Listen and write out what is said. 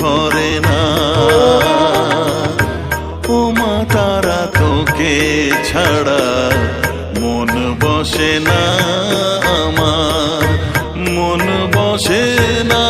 ভরে না। ও মা তারা তোকে ছাড়া মন বসে না আমার। মন বসে না